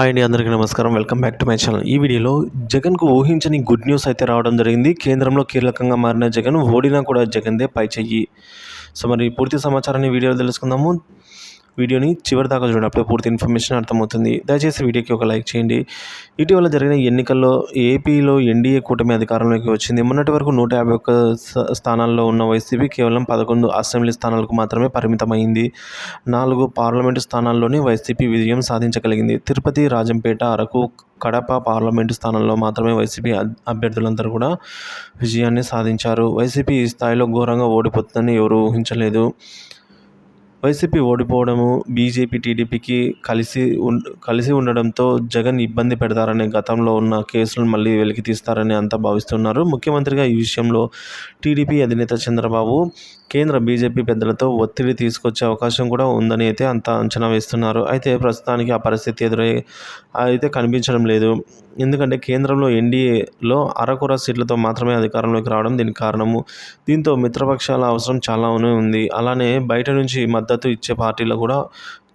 Hi అండి అందరికీ నమస్కారం. Welcome back to my channel. ఈ వీడియోలో జగన్కు ఊహించని గుడ్ న్యూస్ అయితే రావడం జరిగింది. కేంద్రంలో కీలకంగా మారిన జగన్ ఓడినా కూడా జగన్దే పై చెయ్యి. సో మరి పూర్తి సమాచారాన్ని వీడియోలో తెలుసుకుందాము. వీడియోని చివరి దాకా చూడండి అప్పుడే పూర్తి ఇన్ఫర్మేషన్ అర్థమవుతుంది. దయచేసి వీడియోకి ఒక లైక్ చేయండి. ఇటీవల జరిగిన ఎన్నికల్లో ఏపీలో ఎన్డీఏ కూటమి అధికారంలోకి వచ్చింది. మొన్నటి వరకు నూట యాభై ఒక్క స్థానాల్లో ఉన్న వైసీపీ కేవలం పదకొండు అసెంబ్లీ స్థానాలకు మాత్రమే పరిమితమైంది. నాలుగు పార్లమెంటు స్థానాల్లోనే వైసీపీ విజయం సాధించగలిగింది. తిరుపతి రాజంపేట అరకు కడప పార్లమెంటు స్థానంలో మాత్రమే వైసీపీ అభ్యర్థులందరూ కూడా విజయాన్ని సాధించారు. వైసీపీ ఈ స్థాయిలో ఘోరంగా ఓడిపోతుందని ఎవరు ఊహించలేదు. వైసీపీ ఓడిపోవడము బీజేపీ టీడీపీకి కలిసి ఉం కలిసి ఉండడంతో జగన్ ఇబ్బంది పెడతారనే గతంలో ఉన్న కేసులను మళ్ళీ వెలికి తీస్తారని అంతా భావిస్తున్నారు. ముఖ్యమంత్రిగా ఈ విషయంలో టీడీపీ అధినేత చంద్రబాబు కేంద్ర బీజేపీ పెద్దలతో ఒత్తిడి తీసుకొచ్చే అవకాశం కూడా ఉందని అయితే అంత అంచనా వేస్తున్నారు. అయితే ప్రస్తుతానికి ఆ పరిస్థితి ఎదురై అయితే కనిపించడం లేదు. ఎందుకంటే కేంద్రంలో ఎన్డీఏలో అరకొర సీట్లతో మాత్రమే అధికారంలోకి రావడం దీనికి కారణము. దీంతో మిత్రపక్షాల అవసరం చాలానే ఉంది. అలానే బయట నుంచి మద్దతు ఇచ్చే పార్టీలు కూడా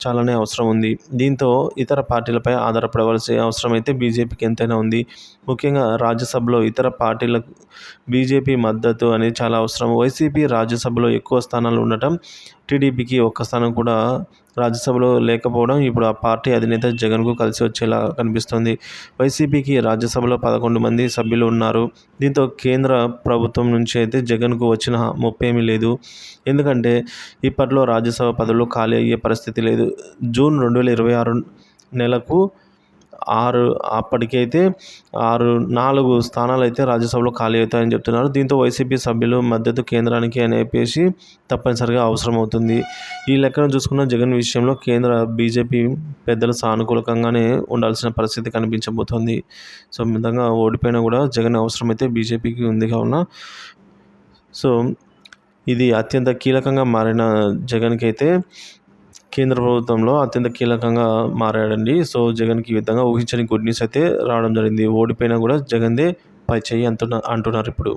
చాలానే అవసరం ఉంది. దీంతో ఇతర పార్టీలపై ఆధారపడవలసిన అవసరం అయితే బీజేపీకి ఎంతైనా ఉంది. ముఖ్యంగా రాజ్యసభలో ఇతర పార్టీలకు బీజేపీ మద్దతు అనేది చాలా అవసరం. వైసీపీ రాజ్యసభలో ఎక్కువ స్థానాలు ఉండటం టీడీపీకి ఒక్క స్థానం కూడా రాజ్యసభలో లేకపోవడం ఇప్పుడు ఆ పార్టీ అధినేత జగన్కు కలిసి వచ్చేలా కనిపిస్తుంది. వైసీపీకి రాజ్యసభలో పదకొండు మంది సభ్యులు ఉన్నారు. దీంతో కేంద్ర ప్రభుత్వం నుంచి అయితే జగన్కు వచ్చిన ముప్పేమీ లేదు. ఎందుకంటే ఇప్పట్లో రాజ్యసభ పదవులు ఖాళీ అయ్యే పరిస్థితి లేదు. జూన్ రెండు వేల ఇరవై ఆరు నెలకు ఆరు అప్పటికైతే ఆరు నాలుగు స్థానాలు అయితే రాజ్యసభలో ఖాళీ అవుతాయని చెప్తున్నారు. దీంతో వైసీపీ సభ్యులు మద్దతు కేంద్రానికి అనేపేసి తప్పనిసరిగా అవసరం అవుతుంది ఈ లెక్కను చూసుకున్న జగన్ విషయంలో కేంద్ర బీజేపీ పెద్దలు సానుకూలకంగానే ఉండాల్సిన పరిస్థితి కనిపించబోతోంది. సో విధంగా ఓడిపోయినా కూడా జగన్ అవసరమైతే బీజేపీకి ఉంది కావున. సో ఇది అత్యంత కీలకంగా మారిన జగన్కి అయితే కేంద్ర ప్రభుత్వంలో అత్యంత కీలకంగా మారాడండి. సో జగన్కి ఈ విధంగా ఊహించని గుడ్ న్యూస్ అయితే రావడం జరిగింది. ఓడిపోయినా కూడా జగన్దే పై చేయి అంటున్న అంటున్నారు ఇప్పుడు.